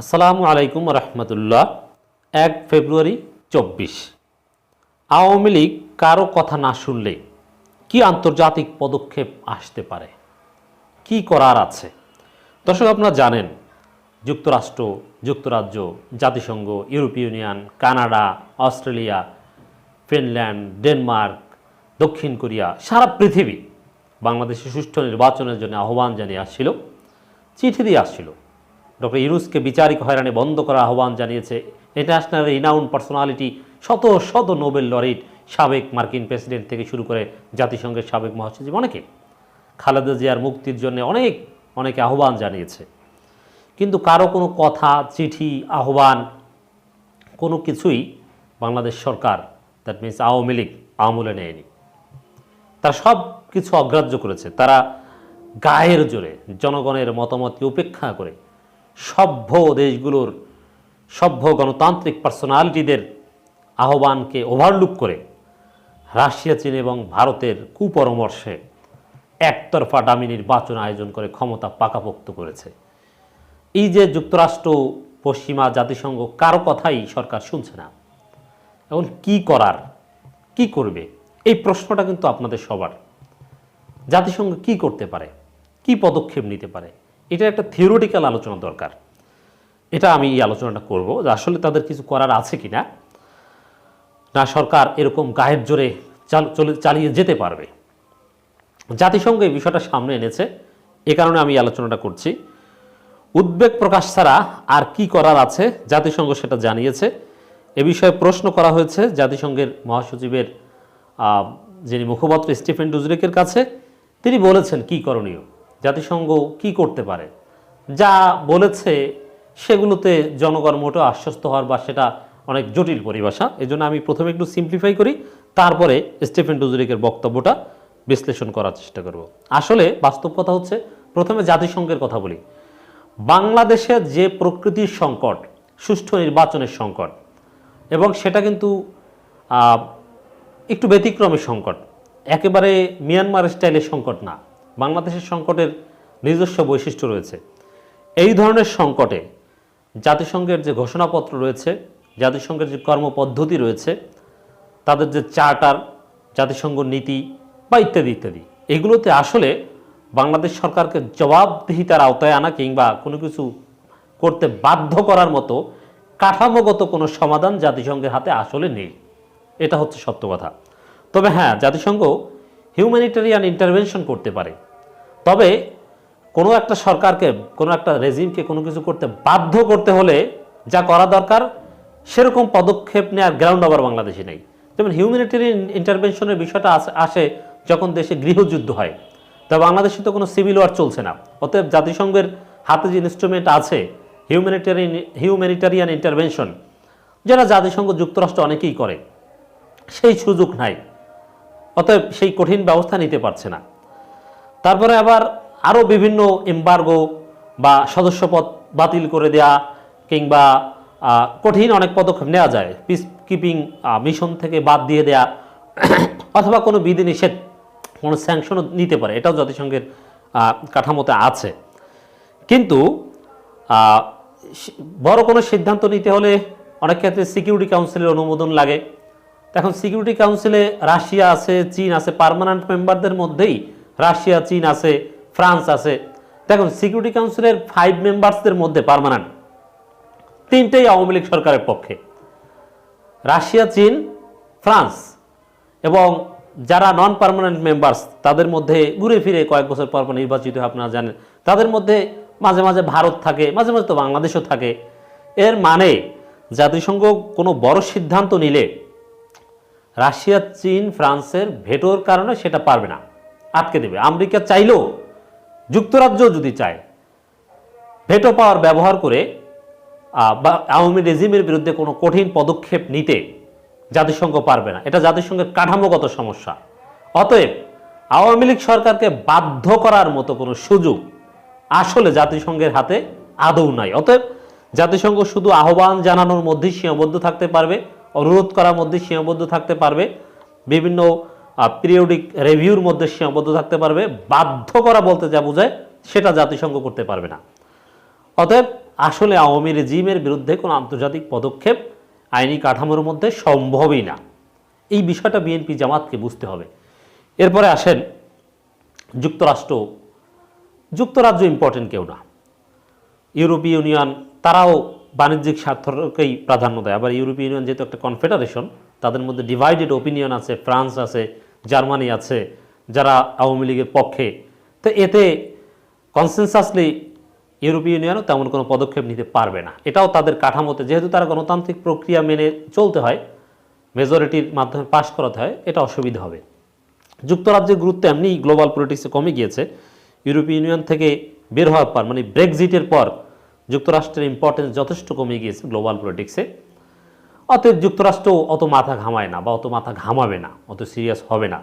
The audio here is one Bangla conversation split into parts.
আসসালামু আলাইকুম রহমতুল্লাহ। এক ফেব্রুয়ারি চব্বিশ। আওয়ামী লীগ কারও কথা না শুনলে কি আন্তর্জাতিক পদক্ষেপ আসতে পারে? কি করার আছে? দর্শক, আপনারা জানেন, যুক্তরাষ্ট্র, যুক্তরাজ্য, জাতিসংঘ, ইউরোপীয় union, Canada, Australia, Finland, Denmark, দক্ষিণ কোরিয়া, সারা পৃথিবী বাংলাদেশে সুষ্ঠু নির্বাচনের জন্য আহ্বান জানিয়ে আসছিল, চিঠি দিয়ে আসছিল। ডক্টর ইউনুসকে বিচারিক হয়রানি বন্ধ করার আহ্বান জানিয়েছে। ইন্টারন্যাশনাল রিনাউন পার্সোনালিটি শত শত নোবেল লরিট সাবেক মার্কিন প্রেসিডেন্ট থেকে শুরু করে জাতিসংঘের সাবেক মহাসচিব অনেকে। খালেদা জিয়ার মুক্তির জন্য অনেক, অনেকে আহ্বান জানিয়েছে। কিন্তু কারও কোনো কথা, চিঠি, আহ্বান, কোনো কিছুই বাংলাদেশ সরকার দ্যাট মিনস আওয়ামী লীগ, আমলে নেয়নি। তারা সব কিছু অগ্রাহ্য করেছে। তারা গায়ের জোরে জনগণের মতামতকে উপেক্ষা করে সভ্য দেশগুলোর সভ্য গণতান্ত্রিক পার্সোনালিটিদের আহ্বানকে ওভারলুক করে রাশিয়া, চীন এবং ভারতের কুপরামর্শে একতরফা ডামি নির্বাচন আয়োজন করে ক্ষমতা পাকাপোক্ত করেছে। এই যে যুক্তরাষ্ট্র, পশ্চিমা জাতিসংঘ, কারও কথাই সরকার শুনছে না। এখন কি করার, কি করবে, এই প্রশ্নটা কিন্তু আপনাদের সবার। জাতিসংঘ কি করতে পারে, কি পদক্ষেপ নিতে পারে এটা একটা থিওরিটিক্যাল আলোচনা দরকার। এটা আমি এই আলোচনাটা করব যে আসলে তাদের কিছু করার আছে কি না না সরকার এরকম গায়ের জোরে চলে চালিয়ে যেতে পারবে। জাতিসংঘ এই বিষয়টা সামনে এনেছে, এ কারণে আমি আলোচনাটা করছি। উদ্বেগ প্রকাশ ছাড়া আর কি করার আছে, জাতিসংঘ সেটা জানিয়েছে। এ বিষয়ে প্রশ্ন করা হয়েছে জাতিসংঘের মহাসচিবের যিনি মুখপাত্র স্টিফেন ডুজরেকের কাছে। তিনি বলেছেন, কি করণীয়? জাতিসংঘ কি করতে পারে? যা বলেছে সেগুলোতে জনগণ মোটেও আশ্বস্ত হওয়ার বা সেটা অনেক জটিল পরিভাষা। এজন্য আমি প্রথমে একটু সিম্পলিফাই করি, তারপরে স্টিফেন ডুজরিকের বক্তব্যটা বিশ্লেষণ করার চেষ্টা করব। আসলে বাস্তব কথা হচ্ছে, প্রথমে জাতিসংঘের কথা বলি। বাংলাদেশে যে প্রকৃতির সংকট, সুষ্ঠু নির্বাচনের সংকট, এবং সেটা কিন্তু একটু ব্যতিক্রমের সংকট, একেবারে মিয়ানমার স্টাইলের সংকট না। বাংলাদেশের সংকটের নিজস্ব বৈশিষ্ট্য রয়েছে। এই ধরনের সংকটে জাতিসংঘের যে ঘোষণাপত্র রয়েছে, জাতিসংঘের যে কর্মপদ্ধতি রয়েছে, তাদের যে চার্টার, জাতিসংঘ নীতি বা ইত্যাদি ইত্যাদি, এগুলোতে আসলে বাংলাদেশ সরকারকে জবাবদিহিতার আওতায় আনা কিংবা কোনো কিছু করতে বাধ্য করার মতো কাঠামোগত কোনো সমাধান জাতিসংঘের হাতে আসলে নেই। এটা হচ্ছে সত্য কথা। তবে হ্যাঁ জাতিসংঘ হিউম্যানিটারিয়ান ইন্টারভেনশন করতে পারে। তবে কোনো একটা সরকারকে, কোনো একটা রেজিমকে কোনো কিছু করতে বাধ্য করতে হলে যা করা দরকার, সেরকম পদক্ষেপ নেওয়ার গ্রাউন্ড আবার বাংলাদেশে নেই। যেমন হিউম্যানিটারিয়ান ইন্টারভেনশনের বিষয়টা আসে- যখন দেশে গৃহযুদ্ধ হয়। তা বাংলাদেশে তো কোনো সিভিল ওয়ার চলছে না। অতএব জাতিসংঘের হাতে যে ইনস্ট্রুমেন্ট আছে হিউম্যানিটারিয়ান হিউম্যানিটারিয়ান ইন্টারভেনশন যেটা জাতিসংঘ যুক্তরাষ্ট্র অনেকেই করে, সেই সুযোগ নাই। অতএব সেই কঠিন ব্যবস্থা নিতে পারছে না। তারপরে আবার আরও বিভিন্ন এম্বার্গো বা সদস্যপদ বাতিল করে দেয়া কিংবা কঠিন অনেক পদক্ষেপ নেওয়া যায়। পিস কিপিং মিশন থেকে বাদ দিয়ে দেয়া অথবা কোনো বিধিনিষেধ কোনো স্যাংশনও নিতে পারে। এটাও জাতিসংঘের কাঠামোতে আছে। কিন্তু বড় কোনো সিদ্ধান্ত নিতে হলে অনেক ক্ষেত্রে সিকিউরিটি কাউন্সিলের অনুমোদন লাগে। এখন সিকিউরিটি কাউন্সিলে রাশিয়া আছে, চীন আছে পার্মানেন্ট মেম্বারদের মধ্যেই রাশিয়া, চীন আছে, ফ্রান্স আছে। দেখুন সিকিউরিটি কাউন্সিলের ফাইভ মেম্বার্সদের মধ্যে পার্মানেন্ট তিনটেই আওয়ামী লীগ সরকারের পক্ষে। রাশিয়া, চীন, ফ্রান্স এবং যারা নন পারমানেন্ট মেম্বার্স তাদের মধ্যে ঘুরে ফিরে কয়েক বছর পর পর নির্বাচিত হয়, আপনারা জানেন। তাদের মধ্যে মাঝে মাঝে ভারত থাকে, মাঝে মাঝে তো বাংলাদেশও থাকে। এর মানে জাতিসংঘ কোনো বড় সিদ্ধান্ত নিলে রাশিয়া, চীন, ফ্রান্সের ভেটোর কারণে সেটা পারবে না। আটকে দেবে। আমেরিকা চাইলেও যুক্তরাজ্য যদি চায়, ভেটো পাওয়ার ব্যবহার করে বা আওয়ামী রেজিমের বিরুদ্ধে কোনো কঠিন পদক্ষেপ নিতে জাতিসংঘ পারবে না। এটা জাতিসংঘের কাঠামোগত সমস্যা। অতএব আওয়ামী লীগ সরকারকে বাধ্য করার মতো কোনো সুযোগ আসলে জাতিসংঘের হাতে আদৌ নাই। অতএব জাতিসংঘ শুধু আহ্বান জানানোর মধ্যেই সীমাবদ্ধ থাকতে পারবে। অনুরোধ করার মধ্যে সীমাবদ্ধ থাকতে পারবে। বিভিন্ন পিরিয়ডিক রিভিউর মধ্যে সীমাবদ্ধ থাকতে পারবে। বাধ্য করা বলতে যা বোঝায় সেটা জাতিসংঘ করতে পারবে না। অতএব আসলে আওয়ামী রেজিমের বিরুদ্ধে কোনো আন্তর্জাতিক পদক্ষেপ আইনি কাঠামোর মধ্যে সম্ভবই না। এই বিষয়টা বিএনপি জামাতকে বুঝতে হবে। এরপরে আসেন যুক্তরাষ্ট্র। যুক্তরাজ্য ইম্পর্টেন্ট কেউ না। ইউরোপীয় ইউনিয়ন, তারাও বাণিজ্যিক স্বার্থকেই প্রাধান্য দেয়। আবার ইউরোপীয় ইউনিয়ন যেহেতু একটা কনফেডারেশন, তাদের মধ্যে ডিভাইডেড ওপিনিয়ন আছে, ফ্রান্স আছে, জার্মানি আছে, যারা আওয়ামী লীগের পক্ষে। তো এতে কনসেনসাসলি ইউরোপীয় ইউনিয়নও তেমন কোনো পদক্ষেপ নিতে পারবে না। এটাও তাদের কাঠামোতে, যেহেতু তারা গণতান্ত্রিক প্রক্রিয়া মেনে চলতে হয় মেজরিটির মাধ্যমে পাশ করাতে হয়, এটা অসুবিধা হবে। যুক্তরাজ্যের গুরুত্ব এমনি গ্লোবাল পলিটিক্সে কমে গিয়েছে। ইউরোপীয় ইউনিয়ন থেকে বের হওয়ার পর মানে ব্রেক্সিটের পর যুক্তরাষ্ট্রের ইম্পর্টেন্স যথেষ্ট কমে গিয়েছে গ্লোবাল পলিটিক্সে অতএব যুক্তরাষ্ট্র অত মাথা ঘামায় না বা অত মাথা ঘামাবে না, অত সিরিয়াস হবে না।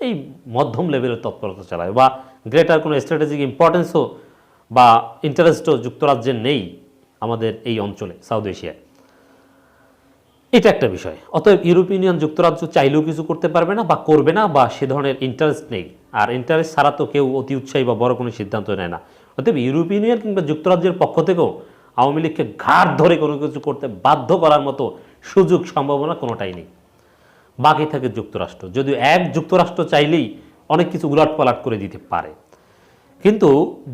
এই মধ্যম লেভেলের তৎপরতা চালায় বা গ্রেটার কোনো স্ট্র্যাটেজিক ইম্পর্টেন্সও বা ইন্টারেস্টও যুক্তরাজ্যের নেই আমাদের এই অঞ্চলে সাউথ এশিয়ায় এটা একটা বিষয়। অতএব ইউরোপীয় ইউনিয়ন যুক্তরাজ্য চাইলেও কিছু করতে পারবে না বা করবে না বা সে ধরনের ইন্টারেস্ট নেই। আর ইন্টারেস্ট ছাড়া তো কেউ অতি উৎসাহী বা বড় কোনো সিদ্ধান্ত নেয় না। অতএব ইউরোপীয় ইউনিয়ন কিংবা যুক্তরাজ্যের পক্ষ থেকেও আওয়ামী লীগকে ঘাট ধরে কোনো কিছু করতে বাধ্য করার মতো সুযোগ সম্ভাবনা কোনোটাই নেই। বাকি থাকে যুক্তরাষ্ট্র। যদিও এক যুক্তরাষ্ট্র চাইলেই অনেক কিছু উলট পালাট করে দিতে পারে। কিন্তু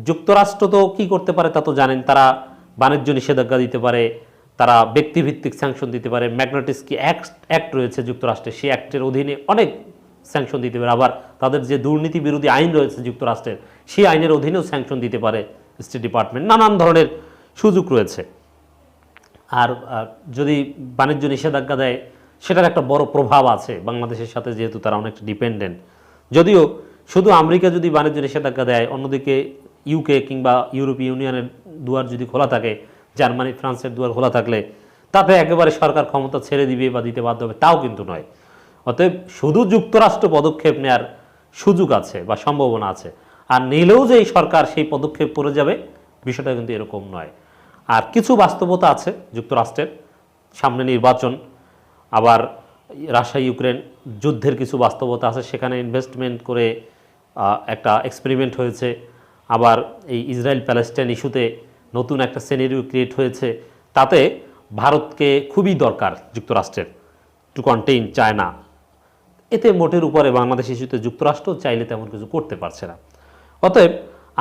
যুক্তরাষ্ট্র তো কি করতে পারে তা তো জানেন। তারা বাণিজ্য নিষেধাজ্ঞা দিতে পারে, তারা ব্যক্তিভিত্তিক স্যাংশন দিতে পারে। ম্যাগনেটিস্কি অ্যাক্ট অ্যাক্ট রয়েছে যুক্তরাষ্ট্রে, সেই অ্যাক্টের অধীনে অনেক স্যাংশন দিতে পারে। আবার তাদের যে দুর্নীতি বিরোধী আইন রয়েছে যুক্তরাষ্ট্রের সেই আইনের অধীনেও স্যাংশন দিতে পারে স্টেট ডিপার্টমেন্ট নানান ধরনের সুযোগ রয়েছে। আর যদি বাণিজ্য নিষেধাজ্ঞা দেয়, সেটার একটা বড় প্রভাব আছে। বাংলাদেশের সাথে যেহেতু তারা অনেকটা ডিপেন্ডেন্ট যদিও শুধু আমেরিকা যদি বাণিজ্য নিষেধাজ্ঞা দেয়, অন্যদিকে ইউকে কিংবা ইউরোপীয় ইউনিয়নের দুয়ার যদি খোলা থাকে, জার্মানি, ফ্রান্সের দুয়ার খোলা থাকলে, তাতে একেবারে সরকার ক্ষমতা ছেড়ে দিবে বা দিতে বাধ্য হবে, তাও কিন্তু নয়। অতএব শুধু যুক্তরাষ্ট্র পদক্ষেপ নেওয়ার সুযোগ আছে বা সম্ভাবনা আছে। আর নিলেও যে এই সরকার সেই পদক্ষেপ করে যাবে, বিষয়টা কিন্তু এরকম নয়। আর কিছু বাস্তবতা আছে যুক্তরাষ্ট্রের। সামনে নির্বাচন, আবার রাশিয়া, ইউক্রেন যুদ্ধের কিছু বাস্তবতা আছে, সেখানে ইনভেস্টমেন্ট করে একটা এক্সপেরিমেন্ট হয়েছে। আবার এই ইসরায়েল প্যালেস্টাইন ইস্যুতে নতুন একটা সিনারিও ক্রিয়েট হয়েছে। তাতে ভারতকে খুবই দরকার যুক্তরাষ্ট্রের টু কন্টেইন চায়না এতে মোটের উপরে বাংলাদেশ ইস্যুতে যুক্তরাষ্ট্র চাইলে তেমন কিছু করতে পারছে না। অতএব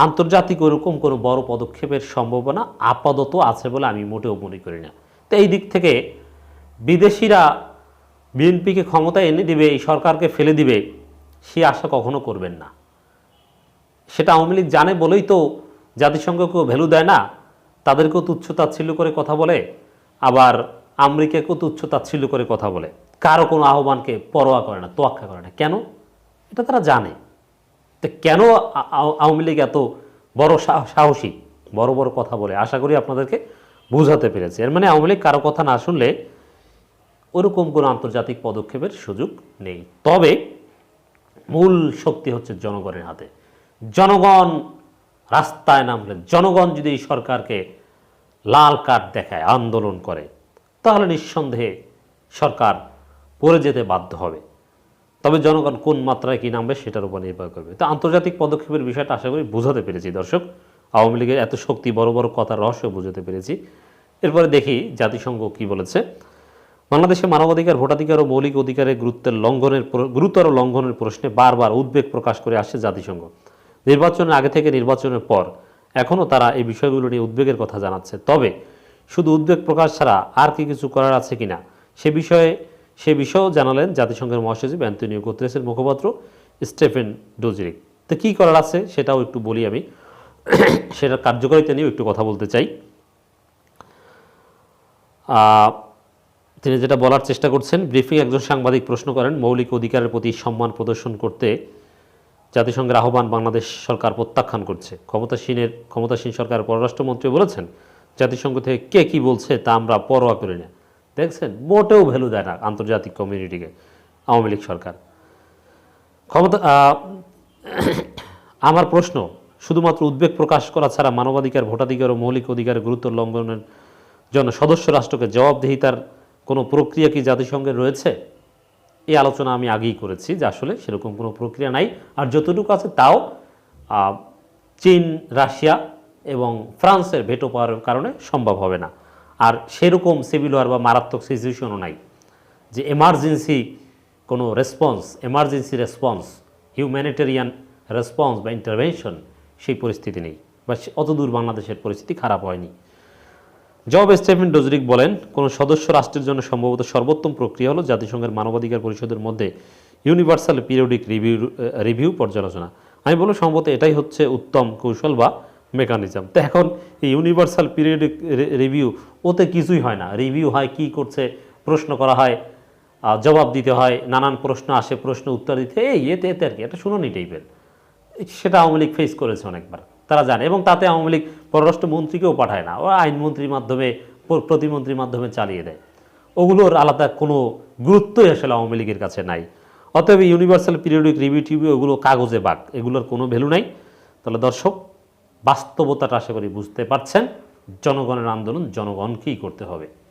আন্তর্জাতিক ওরকম কোনো বড় পদক্ষেপের সম্ভাবনা আপাতত আছে বলে আমি মোটেও মনে করি না। তো এই দিক থেকে বিদেশিরা বিএনপিকে ক্ষমতা এনে দিবে, এই সরকারকে ফেলে দিবে, সে আশা কখনো করবেন না। সেটা আওয়ামী লীগ জানে বলেই তো জাতিসংঘকেও ভ্যালু দেয় না, তাদেরকেও তুচ্ছ তাচ্ছিল্য করে কথা বলে, আবার আমেরিকাকেও তুচ্ছ তাচ্ছিল্য করে কথা বলে। কারও কোনো আহ্বানকে পরোয়া করে না, তোয়াক্কা করে না। কেন? এটা তারা জানে। তো কেন আওয়ামী লীগ এত বড় সাহসী? বড় বড় কথা বলে। আশা করি আপনাদেরকে বোঝাতে পেরেছি। এর মানে আওয়ামী লীগ কারও কথা না শুনলে ওরকম কোনো আন্তর্জাতিক পদক্ষেপের সুযোগ নেই। তবে মূল শক্তি হচ্ছে জনগণের হাতে। জনগণ রাস্তায় নামলে, জনগণ যদি এই সরকারকে লাল কার্ড দেখায়, আন্দোলন করে, তাহলে নিঃসন্দেহে সরকার পড়ে যেতে বাধ্য হবে। তবে জনগণ কোন মাত্রায় কী নামবে সেটার উপর নির্ভর করবে। তো আন্তর্জাতিক পদক্ষেপের বিষয়টা আশা করি বোঝাতে পেরেছি, দর্শক। আওয়ামী লীগের এত শক্তি, বড় বড় কথার রহস্য বোঝাতে পেরেছি। এরপরে দেখি জাতিসংঘ কি বলেছে। বাংলাদেশে মানবাধিকার, ভোটাধিকার ও মৌলিক অধিকারের গুরুত্বের লঙ্ঘনের গুরুতর লঙ্ঘনের প্রশ্নে বারবার উদ্বেগ প্রকাশ করে আসছে জাতিসংঘ। নির্বাচনের আগে থেকে নির্বাচনের পর এখনও তারা এই বিষয়গুলো নিয়ে উদ্বেগের কথা জানাচ্ছে। তবে শুধু উদ্বেগ প্রকাশ ছাড়া আর কি কিছু করার আছে কিনা, সে বিষয়ে সে বিষয়েও জানালেন জাতিসংঘের মহাসচিব অ্যান্টনিও গুতরেসের মুখপাত্র স্টেফেন ডোজরিক। তো কী করার আছে সেটাও একটু বলি আমি। সেটার কার্যকারিতা নিয়েও একটু কথা বলতে চাই। তিনি যেটা বলার চেষ্টা করছেন ব্রিফিং একজন সাংবাদিক প্রশ্ন করেন, মৌলিক অধিকারের প্রতি সম্মান প্রদর্শন করতে জাতিসংঘের আহ্বান বাংলাদেশ সরকার প্রত্যাখ্যান করছে। ক্ষমতাসীনের, ক্ষমতাসীন সরকার পররাষ্ট্রমন্ত্রী বলেছেন, জাতিসংঘ থেকে কে কি বলছে তা আমরা পরোয়া করি না দেখছেন, মোটেও ভ্যালু দেয় না আন্তর্জাতিক কমিউনিটিকে, আওয়ামী লীগ সরকার। ক্ষমতা আমার প্রশ্ন, শুধুমাত্র উদ্বেগ প্রকাশ করা ছাড়া মানবাধিকার, ভোটাধিকার ও মৌলিক অধিকারের গুরুত্ব লঙ্ঘনের জন্য সদস্য রাষ্ট্রকে জবাবদিহিতার কোনো প্রক্রিয়া কি জাতিসংঘের রয়েছে? এই আলোচনা আমি আগেই করেছি যে আসলে সেরকম কোনো প্রক্রিয়া নাই। আর যতটুকু আছে তাও চীন, রাশিয়া এবং ফ্রান্সের ভেটো পাওয়ার কারণে সম্ভব হবে না। আর সেরকম সিভিল ওয়ার বা মারাত্মক সিচুয়েশনও নাই। যে এমার্জেন্সি কোনো response emergency response humanitarian response বা ইন্টারভেনশন সেই পরিস্থিতি নেই। বা অতদূর বাংলাদেশের পরিস্থিতি খারাপ হয়নি। জব স্টেফেন ডোজরিক বলেন, কোন সদস্য রাষ্ট্রের জন্য সম্ভবত সর্বোত্তম প্রক্রিয়া হলো জাতিসংঘের মানবাধিকার পরিষদের মধ্যে ইউনিভার্সাল পিরিয়ডিক রিভিউ রিভিউ পর্যালোচনা। আমি বলব সম্ভবত এটাই হচ্ছে উত্তম কৌশল বা মেকানিজম তো এখন এই ইউনিভার্সাল পিরিয়ডিক রিভিউ ওতে কিছুই হয় না। রিভিউ হয় কি করছে, প্রশ্ন করা হয় জবাব দিতে হয়, নানান প্রশ্ন আসে, প্রশ্ন উত্তর দিতে এই, এতে এতে আর কি, এটা শুনুনি টাইপের সেটা আওয়ামী লীগ ফেস করেছে অনেকবার, তারা জানে। এবং তাতে আওয়ামী লীগ পররাষ্ট্রমন্ত্রীকেও পাঠায় না। ও আইনমন্ত্রীর মাধ্যমে প্রতিমন্ত্রীর মাধ্যমে চালিয়ে দেয়। ওগুলোর আলাদা কোনো গুরুত্বই আসলে আওয়ামী লীগের কাছে নাই। অতএব ইউনিভার্সাল পিরিয়ডিক রিভিউ টিভিউ ওগুলো কাগজে বাক এগুলোর কোনো ভ্যালু নাই। তাহলে দর্শক বাস্তবতাটা আশা করি বুঝতে পারছেন। জনগণের আন্দোলন জনগণকেই করতে হবে।